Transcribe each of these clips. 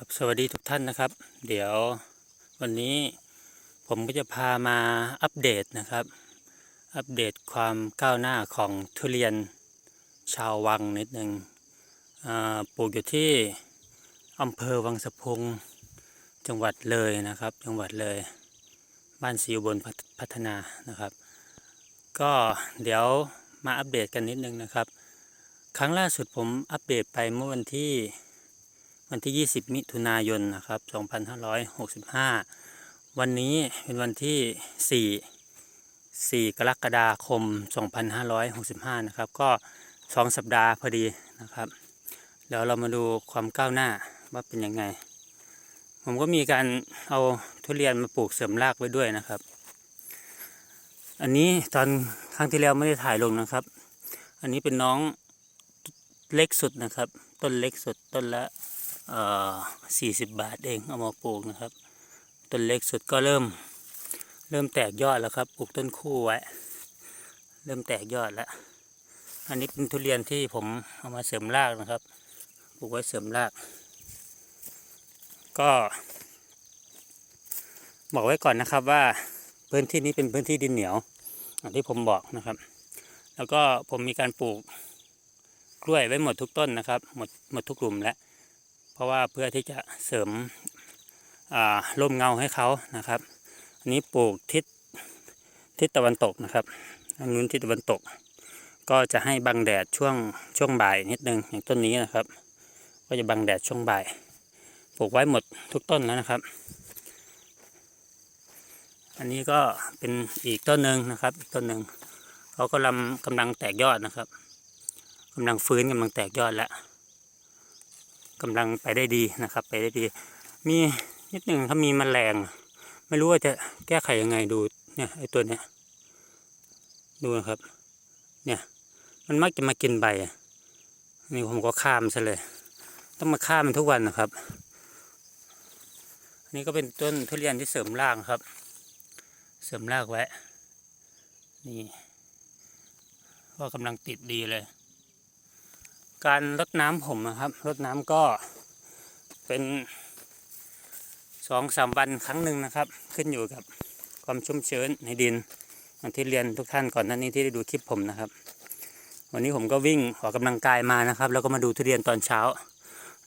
ครับสวัสดีทุกท่านนะครับ เดี๋ยววันนี้ผมก็จะพามาอัปเดตนะครับ อัปเดตความก้าวหน้าของทุเรียนชาววังนิดหนึ่งปลูกอยู่ที่อำเภอวังสะพุงจังหวัดเลยนะครับ จังหวัดเลย บ้านสีอุบลพัฒพัฒนานะครับ ก็เดี๋ยวมาอัปเดตกันนิดนึงนะครับ ครั้งล่าสุดผมอัปเดตไปเมื่อวันที่ วันที่ 20 มิถุนายนนะครับ 2565 วันนี้เป็นวันที่ 4 4 กรกฎาคม 2565 นะครับ ก็ 2 สัปดาห์พอดีนะครับ เดี๋ยวเรามาดูความก้าวหน้าว่าเป็นยังไง ผมก็มีการเอาทุเรียนมาปลูกเสริมรากไว้ด้วยนะครับ อันนี้ตอนครั้งที่แล้วไม่ได้ถ่ายลงนะครับ อันนี้เป็นน้องเล็กสุดนะครับ ต้นเล็กสุดต้นละ สี่สิบบาทเองเอามาปลูกนะครับ ต้นเล็กสุดก็เริ่ม เริ่มแตกยอดแล้วครับปลูกต้นคู่ไว้ เริ่มแตกยอดแล้ว อันนี้เป็นทุเรียนที่ผมเอามาเสริมรากนะครับ ปลูกไว้เสริมราก ก็ บอกไว้ก่อนนะครับว่าพื้นที่นี้เป็นพื้นที่ดินเหนียวอย่างที่ผมบอกนะครับ แล้วก็ผมมีการปลูกกล้วยไว้หมดทุกต้นนะครับ หมดหมดทุกกลุ่มแล้ว เพราะว่าเพื่อที่จะเสริมร่มเงาให้เขานะครับอันนี้ปลูกทิศทิศตะวันตกนะครับอันนู้นทิศตะวันตก ก็จะให้บังแดดช่วงช่วงบ่ายนิดนึงอย่างต้นนี้นะครับ ก็จะบังแดดช่วงบ่ายปลูกไว้หมดทุกต้นแล้วนะครับ อันนี้ก็เป็นอีกต้นหนึ่งนะครับ อีกต้นหนึ่งเขากำลังกำลังแตกยอดนะครับกำลังฟื้นกำลังแตกยอดแล้ว กำลังไปได้ดีนะครับ ไปได้ดี มีนิดหนึ่งถ้ามีแมลง ไม่รู้ว่าจะแก้ไขยังไงดูเนี่ยไอตัวเนี้ยดูนะครับ เนี่ยมันมักจะมากินใบอะนี่ผมก็ข้ามซะเลย ต้องมาข้ามมันทุกวันนะครับอันนี้ก็เป็นต้นทุเรียนที่เสริมรากครับ เสริมรากไว้นี่ก็กำลังติดดีเลย การรดน้ำผมนะครับรดน้ำก็เป็นสองสามวันครั้งหนึ่งนะครับ ขึ้นอยู่กับความชุ่มชื้นในดินอย่างที่เรียนทุกท่านก่อนหน้านี้ที่ได้ดูคลิปผมนะครับ วันนี้ผมก็วิ่งออกกำลังกายมานะครับ แล้วก็มาดูทุเรียนตอนเช้า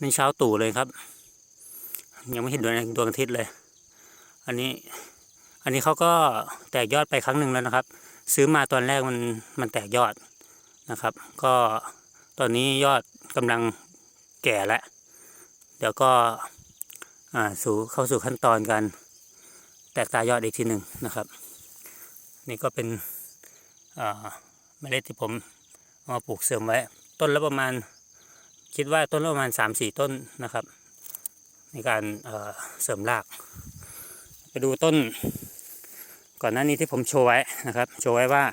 นี่เช้าตู่เลยครับ ยังไม่เห็นดวงดวงอาทิตย์เลย อันนี้อันนี้เขาก็แตกยอดไปครั้งหนึ่งแล้วนะครับ ซื้อมาตอนแรกมันมันแตกยอดนะครับ ก็ ตอนนี้ยอดกำลังแก่แล้ว เดี๋ยวก็สู่เข้าสู่ขั้นตอนการแตกตายอดอีกทีหนึ่งนะครับ นี่ก็เป็นเมล็ดที่ผมเอามาปลูกเสริมไว้ ต้นละประมาณคิดว่าต้นละประมาณสามสี่ต้นนะครับ ในการเอ่อเสริมราก ไปดูต้น ก่อนหน้านี้ที่ผมโชว์ไว้นะครับ โชว์ไว้ว่า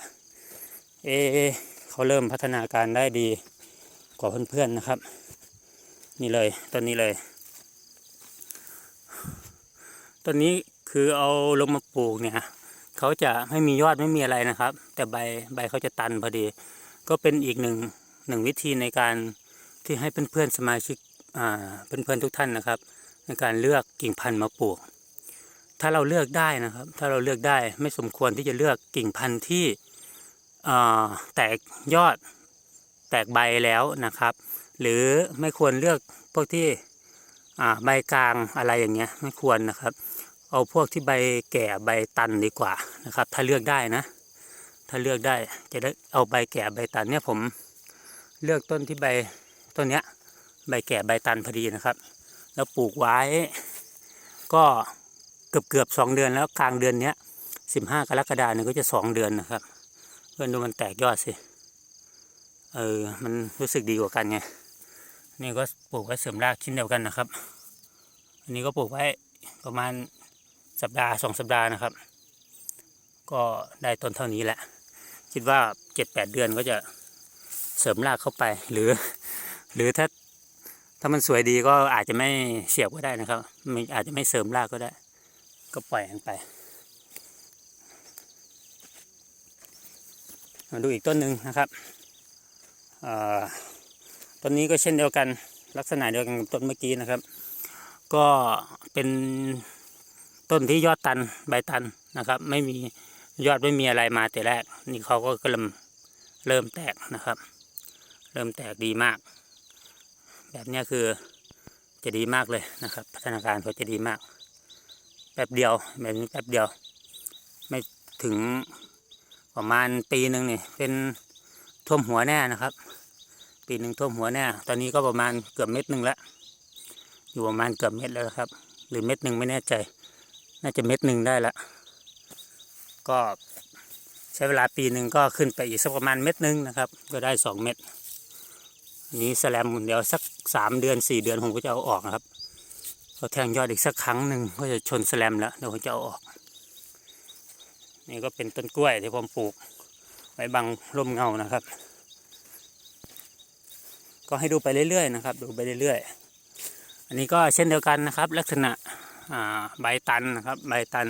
เอเขาเริ่มพัฒนาการได้ดี กว่าเพื่อนๆนะครับ นี่เลยต้นนี้เลยต้นนี้คือเอาลงมาปลูกเนี่ยเขาจะไม่มียอดไม่มีอะไรนะครับ แต่ใบใบเขาจะตันพอดี ก็เป็นอีกหนึ่งหนึ่งวิธีในการที่ให้เพื่อนๆสมาชิกอ่าเพื่อนๆทุกท่านนะครับ ในการเลือกกิ่งพันธุ์มาปลูก ถ้าเราเลือกได้นะครับ ถ้าเราเลือกได้ไม่สมควรที่จะเลือกกิ่งพันธุ์ที่แตกยอด แตกใบแล้วนะครับ หรือไม่ควรเลือกพวกที่อ่าใบกลางอะไรอย่างเงี้ยไม่ควรนะครับ เอาพวกที่ใบแก่ใบตันดีกว่านะครับ ถ้าเลือกได้นะ ถ้าเลือกได้จะได้เอาใบแก่ใบตันเนี่ยผมเลือกต้นที่ใบต้นเนี้ยใบแก่ใบตันพอดีนะครับ แล้วปลูกไว้ก็เกือบเกือบสองเดือนแล้วกลางเดือนเนี้ยสิบห้ากรกฎาเนี่ยก็จะสองเดือนนะครับ เพื่อนดูมันแตกยอดสิ เออมันรู้สึกดีกว่ากันไงนี่ก็ปลูกไว้เสริมรากชิ้นเดียวกันนะครับ อันนี้ก็ปลูกไว้ประมาณสัปดาห์สองสัปดาห์นะครับ ก็ได้ต้นเท่านี้แหละ คิดว่าเจ็ดแปดเดือนก็จะเสริมรากเข้าไป หรือ หรือถ้าถ้ามันสวยดีก็อาจจะไม่เสียบก็ได้นะครับมอาจจะไม่เสริมรากก็ได้ ก็ปล่อยมันไปมาดูอีกต้นหนึ่งนะครับ ต้นนี้ก็เช่นเดียวกันลักษณะเดียวกันกับต้นเมื่อกี้นะครับ ก็เป็นต้นที่ยอดตันใบตันนะครับ ไม่มียอดไม่มีอะไรมาแต่แรก นี่เขาก็เริ่มเริ่มแตกนะครับ เริ่มแตกดีมาก แบบนี้คือจะดีมากเลยนะครับ พัฒนาการเขาจะดีมากแป๊บเดียวแบบนี้แป๊บเดียว ไม่ถึงประมาณปีหนึ่งนี่เป็น ท่วมหัวแน่นะครับ ปีหนึ่งท่วมหัวแน่ ตอนนี้ก็ประมาณเกือบเม็ดหนึ่งแล้วอยู่ประมาณเกือบเม็ดแล้วครับ หรือเม็ดหนึ่งไม่แน่ใจ น่าจะเม็ดหนึ่งได้ละก็ใช้เวลาปีหนึ่งก็ขึ้นไปอีกสักประมาณเม็ดหนึ่งนะครับ ก็ได้สองเม็ดนี้แสลมเดี๋ยวสักสามเดือนสี่เดือนผมก็จะเอาออกนะครับพอแทงยอดอีกสักครั้งหนึ่งก็จะชนแสลมแล้วเดี๋ยวผมจะเอาออก นี่ก็เป็นต้นกล้วยที่ผมปลูก ไว้บังร่มเงานะครับ ก็ให้ดูไปเรื่อยๆนะครับ ดูไปเรื่อยๆ อันนี้ก็เช่นเดียวกันนะครับ ลักษณะใบตันนะครับ ใบตัน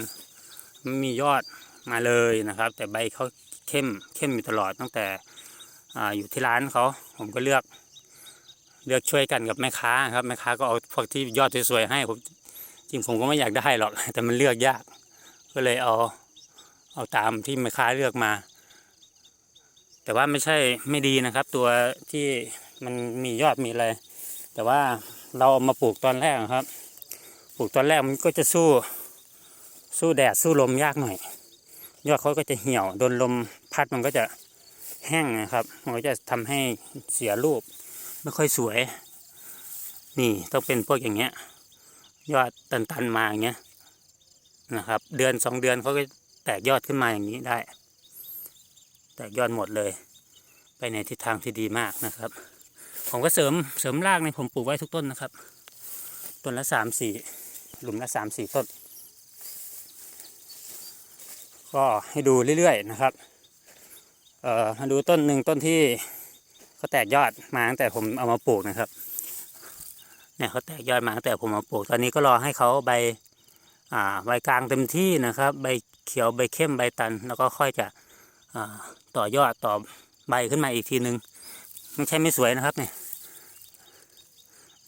ไม่มียอดมาเลยนะครับ แต่ใบเขาเข้มเข้มอยู่ตลอดตั้งแต่ออยู่ที่ร้านเขาผมก็เลือกเลือกช่วยกันกับแม่ค้าครับแม่ค้าก็เอาพวกที่ยอดสวยๆให้ผมจริงผมก็ไม่อยากได้หรอก แต่มันเลือกยาก ก็เลยเอาเอาตามที่แม่ค้าเลือกมา แต่ว่าไม่ใช่ไม่ดีนะครับ ตัวที่มันมียอดมีอะไร แต่ว่าเราเอามาปลูกตอนแรกครับ ปลูกตอนแรกมันก็จะสู้สู้แดดสู้ลมยากหน่อย ยอดเขาก็จะเหี่ยวโดนลมพัดมันก็จะแห้งนะครับ มันก็จะทำให้เสียรูป ไม่ค่อยสวย นี่ต้องเป็นพวกอย่างเงี้ย ยอดตันๆมาอย่างเงี้ยนะครับ เดือนสองเดือนเขาก็แตกยอดขึ้นมาอย่างนี้ได้ แตกยอดหมดเลย ไปในทิศทางที่ดีมากนะครับ ผมก็เสริมเสริมรากในผมปลูกไว้ทุกต้นนะครับ ต้นละสามสี่หลุมละสามสี่ต้น ก็ให้ดูเรื่อยๆนะครับ เอ่อมาดูต้นหนึ่งต้นที่เขาแตกยอดมาตั้งแต่ผมเอามาปลูกนะครับเนี่ยเขาแตกยอดมาตั้งแต่ผมเอามาปลูกตอนนี้ก็รอให้เขาใบอ่าใบกลางเต็มที่นะครับ ใบเขียวใบเข้มใบตัน แล้วก็ค่อยจะ ต่อยอดต่อใบขึ้นมาอีกทีหนึ่งไม่ใช่ไม่สวยนะครับเนี่ย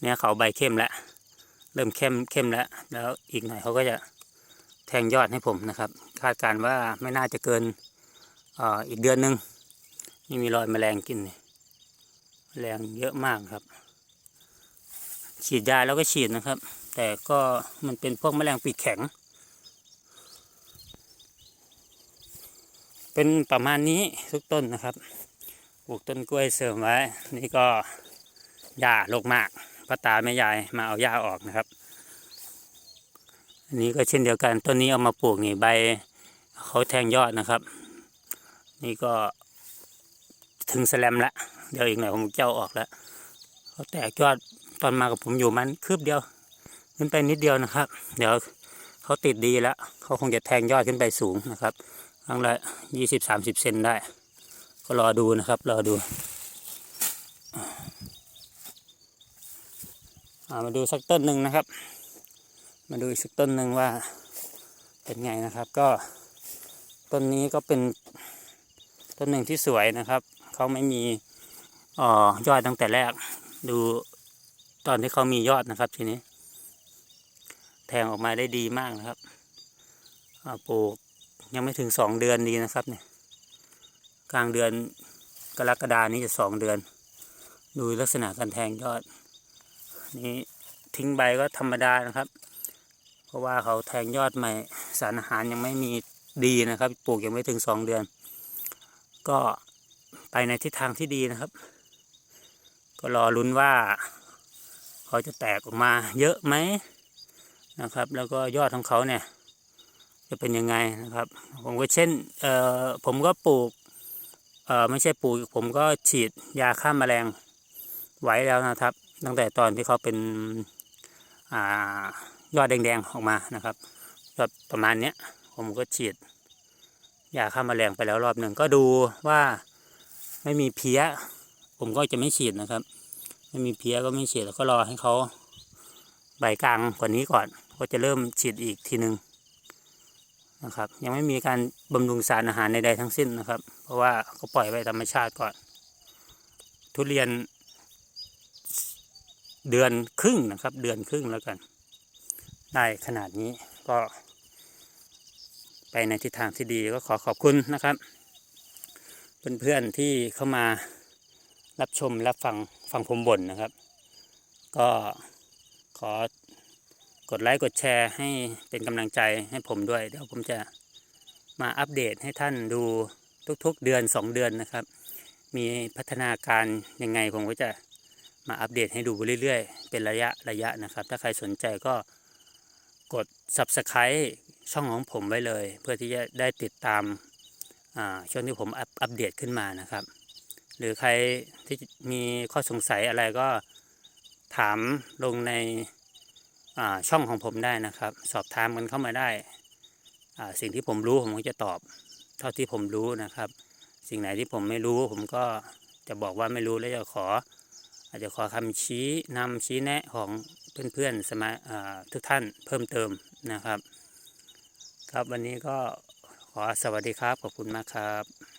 เนี่ยเขาใบเข้มแล้วเริ่มเข้มเข้มแล้ว แล้วอีกหน่อยเขาก็จะแทงยอดให้ผมนะครับ คาดการณ์ว่าไม่น่าจะเกินออีกเดือนหนึ่งนี่มีรอยแมลงกินแมลงเยอะมากครับ ฉีดยาแล้วก็ฉีดนะครับ แต่ก็มันเป็นพวกแมลงปีกแข็ง เป็นประมาณนี้ทุกต้นนะครับปลูกต้นกล้วยเสริมไว้ นี่ก็หญ้าลกมากพ่อตาแม่ยายมาเอาหญ้าออกนะครับ อันนี้ก็เช่นเดียวกันต้นนี้เอามาปลูกนี่ใบเขาแทงยอดนะครับ นี่ก็ถึงแสลมละเดี๋ยวอีกหน่อยผมเจะเอาออกแล้วเขาแตกยอดตอนมากับผมอยู่มันคืบเดียว ขึ้นไปนิดเดียวนะครับ เดี๋ยวเขาติดดีแล้วเขาคงจะแทงยอดขึ้นไปสูงนะครับ ครั้งละยี่สิบสามสิบเซนได้ ก็รอดูนะครับ รอดูอามาดูสักต้นหนึ่งนะครับ มาดูอีกสักต้นหนึ่งว่าเป็นไงนะครับ ก็ต้นนี้ก็เป็นต้นหนึ่งที่สวยนะครับเขาไม่มีอ่อยอดตั้งแต่แรก ดูตอนที่เขามียอดนะครับทีนี้ แทงออกมาได้ดีมากนะครับปลูก ยังไม่ถึงสองเดือนดีนะครับเนี่ยกลางเดือนกรกฎานี้จะสองเดือน ดูลักษณะการแทงยอด นี่ทิ้งใบก็ธรรมดานะครับ เพราะว่าเขาแทงยอดใหม่ สารอาหารยังไม่มีดีนะครับ ปลูกยังไม่ถึงสองเดือน ก็ไปในทิศทางที่ดีนะครับ ก็รอลุ้นว่าเขาจะแตกออกมาเยอะไหมนะครับ แล้วก็ยอดของเขาเนี่ย จะเป็นยังไงนะครับ ผมก็เช่นเอ่อผมก็ปลูกเอ่อไม่ใช่ปลูกผมก็ฉีดยาฆ่าแมลงไว้แล้วนะครับ ตั้งแต่ตอนที่เขาเป็นอ่ายอดแดงๆออกมานะครับยอดประมาณเนี้ยผมก็ฉีดยาฆ่าแมลงไปแล้วรอบหนึ่งก็ดูว่าไม่มีเพี้ย ผมก็จะไม่ฉีดนะครับ ไม่มีเพี้ยก็ไม่ฉีดแล้วก็รอให้เขาใบกลางกว่านี้ก่อน ก็จะเริ่มฉีดอีกทีหนึ่ง นะครับ ยังไม่มีการบำรุงสารอาหารใดๆทั้งสิ้นนะครับ เพราะว่าก็ปล่อยไว้ธรรมชาติก่อน ทุเรียนเดือนครึ่งนะครับ เดือนครึ่งแล้วกัน ได้ขนาดนี้ก็ ไปในทิศทางที่ดีก็ขอขอบคุณนะครับ เพื่อนๆที่เข้ามารับชมรับฟังฟังผมบ่นนะครับ ก็ขอ กดไลค์กดแชร์ให้เป็นกำลังใจให้ผมด้วย เดี๋ยวผมจะมาอัปเดตให้ท่านดูทุกๆเดือน 2 เดือนนะครับ มีพัฒนาการยังไงผมก็จะมาอัปเดตให้ดูเรื่อยๆ เป็นระยะระยะนะครับ ถ้าใครสนใจก็กด Subscribe ช่องของผมไว้เลย เพื่อที่จะได้ติดตามช่วงที่ผมอัปอัปเดตขึ้นมานะครับ หรือใครที่มีข้อสงสัยอะไรก็ถามลงใน ช่องของผมได้นะครับ สอบถามกันเข้ามาได้ สิ่งที่ผมรู้ผมก็จะตอบ เท่าที่ผมรู้นะครับ สิ่งไหนที่ผมไม่รู้ ผมก็จะบอกว่าไม่รู้แล้วจะขอ อาจจะขอคำชี้นำชี้แนะของเพื่อนๆสมาอ่าทุกท่านเพิ่มเติมนะครับ ครับวันนี้ก็ขอสวัสดีครับขอบคุณมากครับ